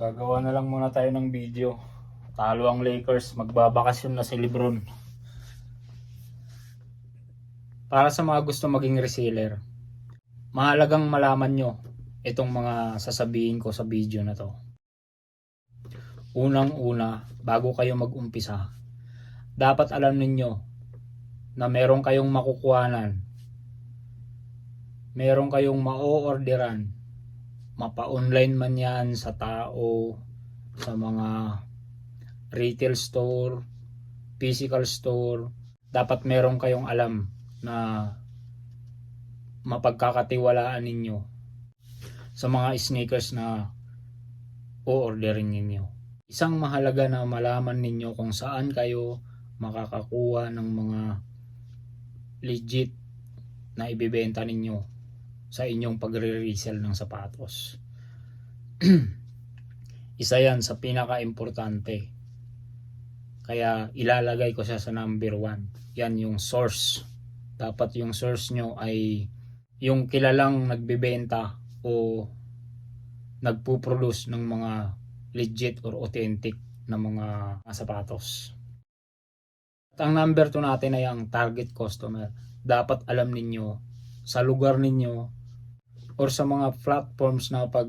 Gagawa na lang muna tayo ng video. Talo ang Lakers, magbabakasyon na si Lebron. Para sa mga gusto maging reseller, mahalagang malaman nyo itong mga sasabihin ko sa video na to. Unang-una, bago kayo mag-umpisa, dapat alam ninyo na meron kayong makukuhanan, meron kayong ma-orderan, mapa-online man yan sa tao, sa mga retail store, physical store, dapat meron kayong alam na mapagkakatiwalaan ninyo sa mga sneakers na o-orderin ninyo. Isang mahalaga na malaman ninyo kung saan kayo makakakuha ng mga legit na ibibenta ninyo sa inyong pagre-resell ng sapatos. Isa yan sa pinaka-importante. Kaya ilalagay ko siya sa number one. Yan yung source. Dapat yung source nyo ay yung kilalang nagbebenta o nagpo-produce ng mga legit or authentic na mga sapatos. At ang number 2 natin ay ang target customer. Dapat alam ninyo sa lugar ninyo or sa mga platforms na pag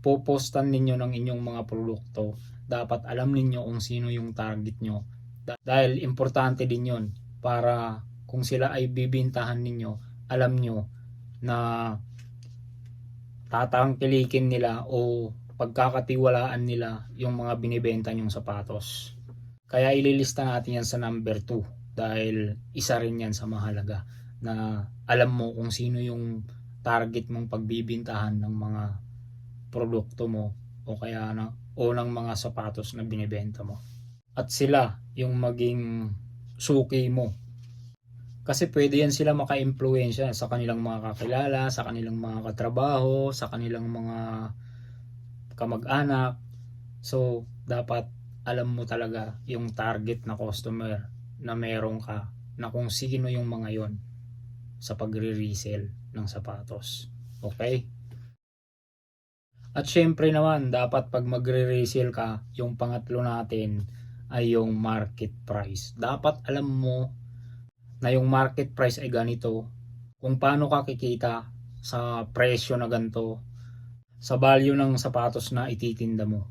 popostan ninyo ng inyong mga produkto, dapat alam ninyo kung sino yung target nyo. Da- Dahil importante din yun para kung sila ay bibintahan ninyo, alam nyo na tatangkilikin nila o pagkakatiwalaan nila yung mga binibenta nyong sapatos. Kaya ililista natin yan sa number 2 dahil isa rin yan sa mahalaga na alam mo kung sino yung target mong pagbibintahan ng mga produkto mo o kaya na o ng mga sapatos na binibenta mo. At sila yung maging suki mo. Kasi pwede yan sila maka-impluensya sa kanilang mga kakilala, sa kanilang mga katrabaho, sa kanilang mga kamag-anak. So, dapat alam mo talaga yung target na customer na meron ka na kung sino yung mga yon sa pagre-resell ng sapatos. Okay? At syempre naman, dapat pag magre-resell ka, yung pangatlo natin ay yung market price. Dapat alam mo na yung market price ay ganito. Kung paano ka kikita sa presyo na ganito, sa value ng sapatos na ititinda mo.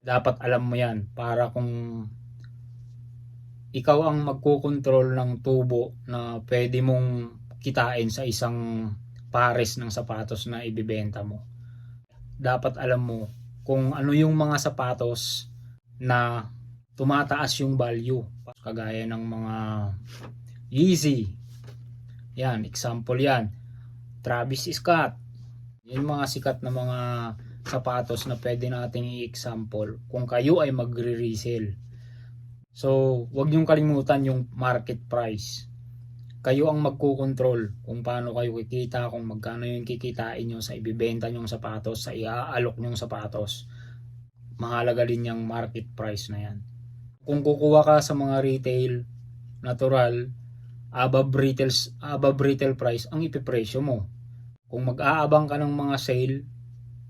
Dapat alam mo yan para kung ikaw ang magkukontrol ng tubo na pwede mong kitain sa isang pares ng sapatos na ibibenta mo. Dapat alam mo kung ano yung mga sapatos na tumataas yung value. Kagaya ng mga Yeezy. Yan, example yan. Travis Scott. Yung mga sikat na mga sapatos na pwede nating i-example kung kayo ay magre-resell. So, wag niyong kalimutan yung market price. Kayo ang magkukontrol kung paano kayo kikita, kung magkano yung kikitain nyo sa ibibenta nyong sapatos, sa iaalok nyong sapatos. Mahalaga din yung market price na yan. Kung kukuha ka sa mga retail, natural, above retail, above retail price ang ipipresyo mo. Kung mag-aabang ka ng mga sale,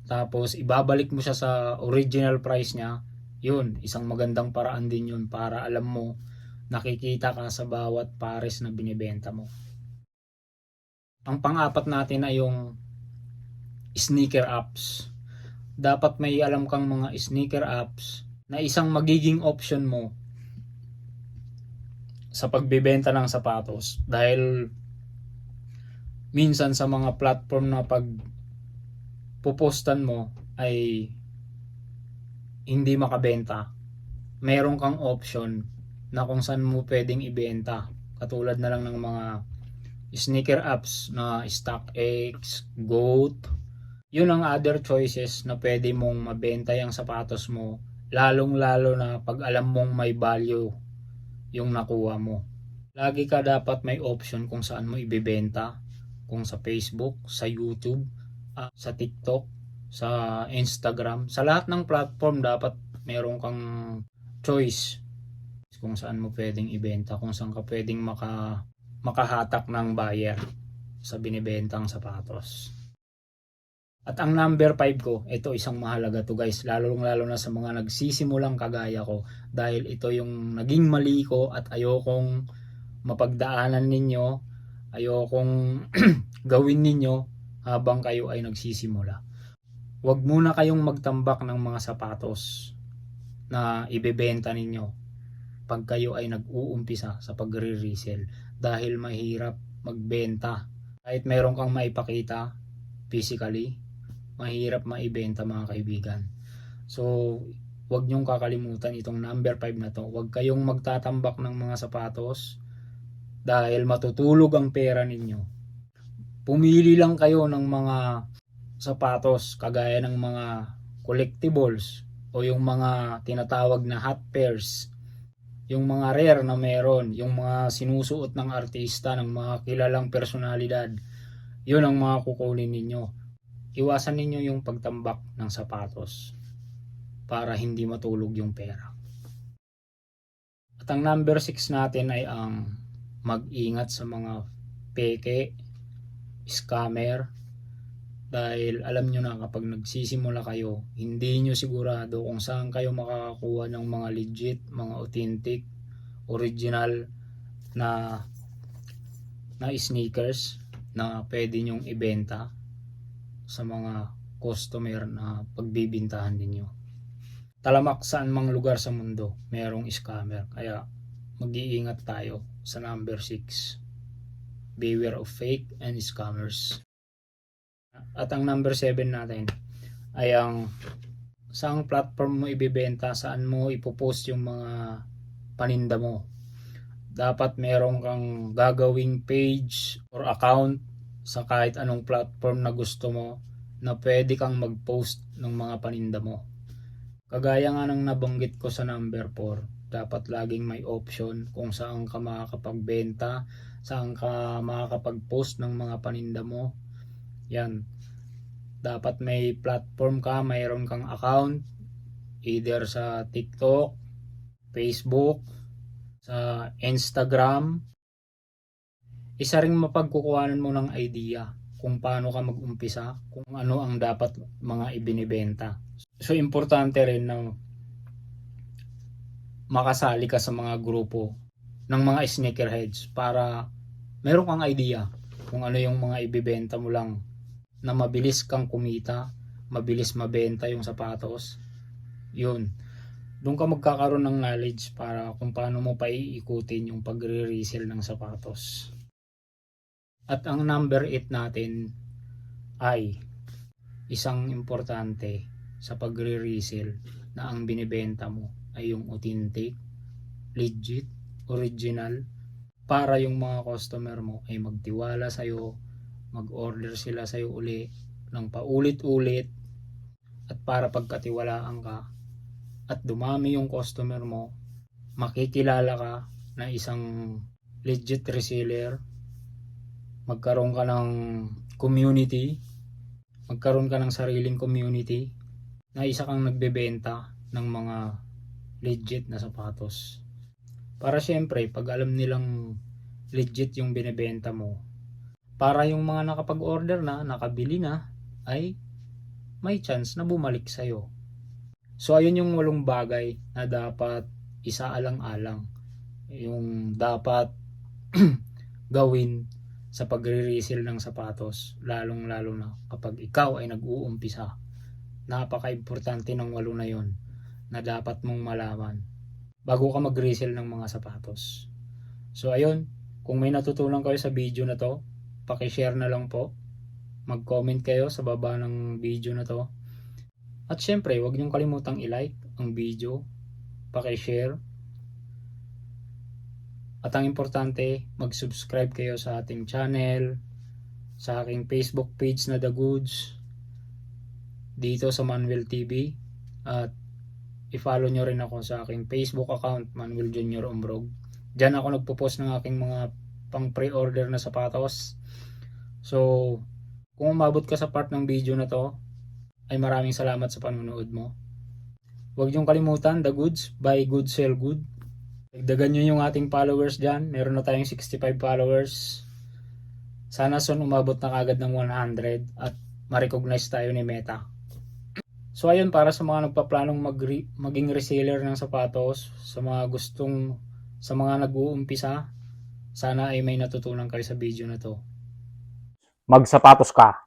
tapos ibabalik mo siya sa original price niya, yun, isang magandang paraan din yun para alam mo, nakikita ka sa bawat pares na binibenta mo. Ang pang-apat natin ay yung sneaker apps. Dapat may alam kang mga sneaker apps na isang magiging option mo sa pagbebenta ng sapatos dahil minsan sa mga platform na pag pupostan mo ay hindi makabenta meron kang option na kung saan mo pwedeng ibenta katulad na lang ng mga sneaker apps na StockX, Goat yun ang other choices na pwede mong mabenta yung sapatos mo lalong lalo na pag alam mong may value yung nakuha mo. Lagi ka dapat may option kung saan mo ibebenta. Kung sa Facebook, sa YouTube, ah, sa TikTok, sa Instagram. Sa lahat ng platform dapat meron kang choice kung saan mo pwedeng ibenta, kung saan ka pwedeng maka, makahatak ng buyer sa binibentang sapatos. At ang number 5 ko, ito isang mahalaga to guys, lalong lalo na sa mga nagsisimulang kagaya ko dahil ito yung naging mali ko at ayokong mapagdaanan ninyo, ayokong gawin ninyo habang kayo ay nagsisimula. Huwag muna kayong magtambak ng mga sapatos na ibebenta ninyo pag kayo ay nag-uumpisa sa pagre-resell dahil mahirap magbenta. Kahit meron kang maipakita physically, mahirap maibenta mga kaibigan. So, huwag niyong kakalimutan itong number 5 na to. Huwag kayong magtatambak ng mga sapatos dahil matutulog ang pera ninyo. Pumili lang kayo ng mga sapatos kagaya ng mga collectibles o yung mga tinatawag na hot pairs yung mga rare na meron, yung mga sinusuot ng artista, ng mga kilalang personalidad, yun ang mga kukunin ninyo. Iwasan ninyo yung pagtambak ng sapatos para hindi matulog yung pera. At ang number 6 natin ay ang mag-ingat sa mga peke, scammer, dahil alam nyo na kapag nagsisimula kayo, hindi nyo sigurado kung saan kayo makakakuha ng mga legit, mga authentic, original na na sneakers na pwede nyong ibenta sa mga customer na pagbibintahan ninyo. Talamak saan mang lugar sa mundo, merong scammer. Kaya mag-iingat tayo sa number 6. Beware of fake and scammers. At ang number 7 natin ay ang saang platform mo ibibenta, saan mo ipopost yung mga paninda mo. Dapat meron kang gagawing page or account sa kahit anong platform na gusto mo na pwede kang mag-post ng mga paninda mo. Kagaya nga ng nabanggit ko sa number 4, dapat laging may option kung saan ka makakapagbenta, saan ka makakapag-post ng mga paninda mo, yan. Dapat may platform ka, mayroon kang account either sa TikTok, Facebook, sa Instagram. Isa ring mapagkukuhanan mo ng idea kung paano ka mag-umpisa, kung ano ang dapat mga ibinibenta. So importante rin na makasali ka sa mga grupo ng mga sneakerheads para meron kang idea kung ano yung mga ibibenta mo lang na mabilis kang kumita, mabilis mabenta yung sapatos. Yun. Doon ka magkakaroon ng knowledge para kung paano mo pa iikutin yung pagre-resell ng sapatos. At ang number 8 natin ay isang importante sa pagre-resell na ang binibenta mo ay yung authentic, legit, original para yung mga customer mo ay magtiwala sa'yo, mag-order sila sa'yo uli ng paulit-ulit at para pagkatiwalaan ka at dumami yung customer mo, makikilala ka na isang legit reseller, magkaroon ka ng community, magkaroon ka ng sariling community na isa kang nagbebenta ng mga legit na sapatos. Para syempre, pag alam nilang legit yung binebenta mo, para yung mga nakapag-order na, nakabili na, ay may chance na bumalik sa'yo. So, ayun yung walong bagay na dapat isaalang-alang. Yung dapat gawin sa pagre-resell ng sapatos, lalong-lalo na kapag ikaw ay nag-uumpisa. Napaka-importante ng walo na yon na dapat mong malaman bago ka mag-resell ng mga sapatos. So, ayun, kung may natutunan kayo sa video na to, pakishare na lang po. Mag-comment kayo sa baba ng video na to. At syempre, huwag niyong kalimutang i-like ang video, pakishare. At ang importante, mag-subscribe kayo sa ating channel, sa aking Facebook page na The Goods, dito sa Manuel TV. At i-follow nyo rin ako sa aking Facebook account, Manuel Junior Umbrog. Diyan ako nagpo-post ng aking mga pang pre-order na sapatos. So, kung umabot ka sa part ng video na to, ay maraming salamat sa panonood mo. Huwag niyong kalimutan, The Goods, buy good, sell good. Dagdagan nyo yung ating followers dyan. Meron na tayong 65 followers. Sana soon umabot na kagad ng 100 at ma-recognize tayo ni Meta. So ayun para sa mga nagpaplanong mag maging reseller ng sapatos, sa mga gustong sa mga nag-uumpisa, sana ay may natutunan kayo sa video na to. Magsapatos ka.